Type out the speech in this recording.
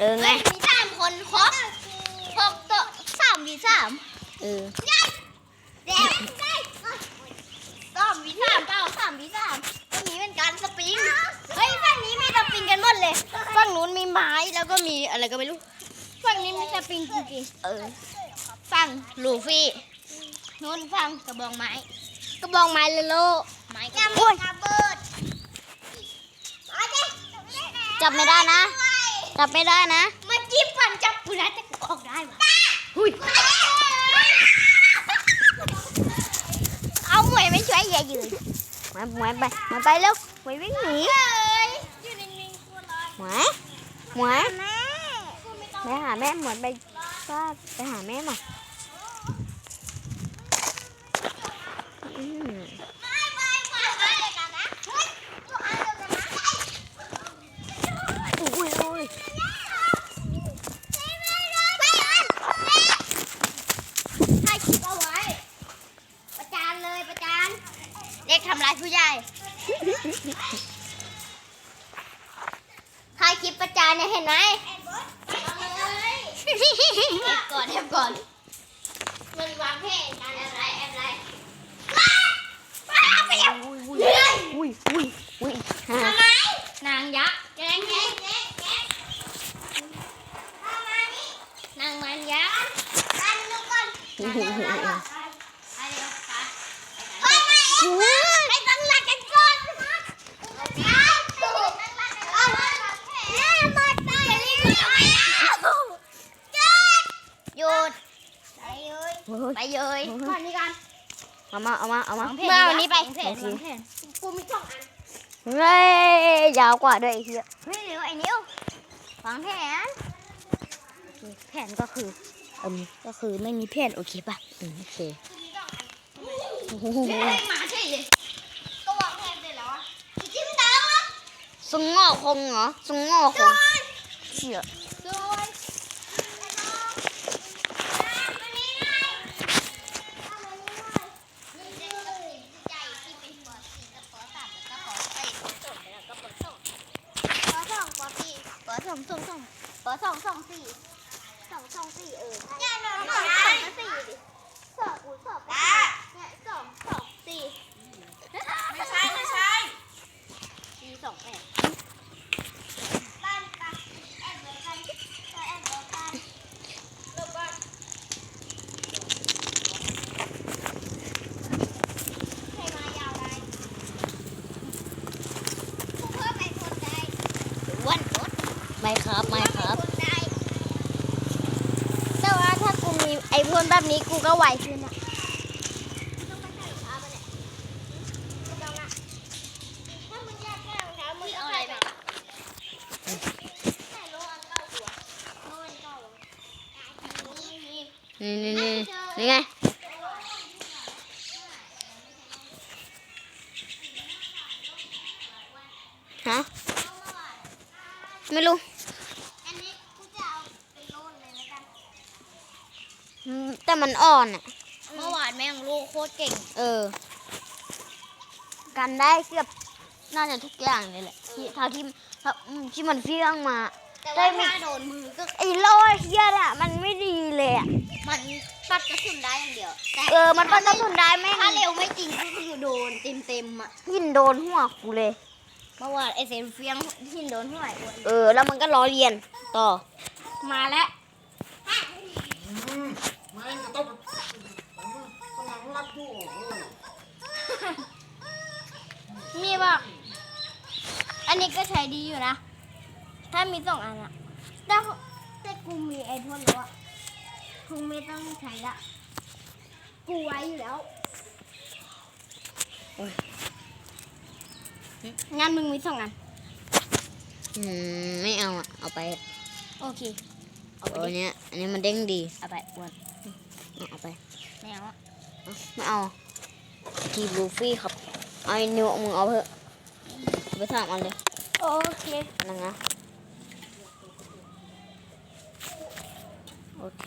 เออไงมีสามคนครบหกตัวสามวีสามเออเด็กสามวีสามเปล่าสามวีสามก็มีเป็นการสปริงเฮ้ยฝั่งนี้มีสปริงกันหมดเลยฝั่งนู้นมีไม้แล้วก็มีอะไรก็ไม่รู้ฝั่งนี้มีสปริงจริงๆเออฝั่งลูฟี่นู้นฝั่งกระบองไม้ กระบองไม้เลโลไม้กระบองระเบิดจับไม่ได้นะ จับไม่ได้นะ มาจิ้มฟันจับกูนะแต่กูออกได้ปะหุยเอาหมวยไม่ช่วยอย่ายืนหมวยหมวยไปหมวยไปเร็วหมวยวิ่งหนีเฮ้ยอยู่นิ่งๆกูรอหมวยหมวยแม่กูไม่ต้องไปหาแม่หมวยไปก็ไปหาแม่หน่อยอืม ไม่ไม่ไม่ไม่เดียวกันนะเฮ้ยตัวอันเดียวกันนะ อุ้ยอุ้ย ถ่ายคลิปเอาไว้ ประจานเลยประจานเด็กทำร้ายผู้ใหญ่ถ่ายคลิปประจานเนี่ยเห็นไหมเอฟก่อนเอฟก่อน มันวางแผนการอะไรแอบอะไรว้าวว้าวไปยังอุ้ยเฮ้ยอุ้ยอุ้ยอุ้ยฮะทำไม นางยักษ์แกงแกงแกงแกงทำไมนี่นางมันยักษ์อันลูกก่อนไปเร็วไปไปเฮ้ยไม่เอ็งมาไปตั้งหลักกันก่อนเอาไปเอามาแม่มาตายเลยหยุด หยุดไปเลยโอ้ยไปเลยก่อนนี้กันเอามาเอามาเอามาเมื่อวันนี้ไปโอเคกูมีสองอันเฮ้ยยาวกว่าด้วยไอ้เหี้ยเฮ้ยเร็วไอ้นิ้ววางแผนแผนก็คือเอมก็คือไม่มีแผนโอเคป่ะอืมโอเคโอ้โหเฮ้ยมาใช่เลยก็วางแผนเสร็จแล้วอะอีจิ้มดาวอะสงอคงเหรอสงอคงเชี่ย สวยสองสองส องปสองสองสี่สองสองสี่เออใช่สองสองสี่ดิสองคูณสองก็เนี่ยสองสองสี่ไม่ใช่ไม่ใช่สี่สองแปดบ้านกันแอบเดียวกันแอบเดียวกันลบบ้านใครมายาวได้กูเพิ่มไอคนได้วันรถไม่ครับไม่ครับ คนได้แต่ว่าถ้ากูมี ไอพ่นแบบนี้กูก็ไหวขึ้นอะนี่นี่นี่นี่ไงฮะไม่รู้ อันนี้กูจะเอาเป็นโลนเลยแล้วกัน อืม แต่มันอ่อนอะ เมื่อวานแม่งลูกโคตรเก่ง เออ กันได้เกือบน่าจะทุกอย่างเลยแหละที่เท่าที่เท่าอืมที่มันเฟี้ยงมา แต่ว่าถ้าโดนมือก็ไอ้โลเฮียน่ะ มันไม่ดีเลยอะ มันปัดกระสุนได้อย่างเดียว แต่เออ มันปัดกระสุนได้ไม่ถ้าเร็วไม่จริงก็คือโดนเต็มเต็มๆอะหินโดนหัวกูเลย เมื่อวานไอเซนเฟียงหินโดนหัวไอ้อ้วนเออ แล้วมันก็ล้อเลียนต่อ มาแล้ว ไม่ต้องกำลังรักอยู่ มีบอกอันนี้ก็ ใช้ดีอยู่นะ ถ้ามีสองอันอะแต่แต่กูมีไอพ่นแล้วอะกูไม่ต้องใช้ละกูไว้อยู่แล้วงั้นมึงมีสองอัน อืมไม่เอาอะเอาไป โอเค เอาไปเอาอันดิเนี้ยอันนี้มันเด้งดีเอาไปอ้วนเอาเอาไปไม่เอาอะเอาไม่เอาทีบลูฟี่ครับเอาไอ้นิวมึงเอาเถอะเอาไปสามอันเลย โอเคนั่งนะโอเค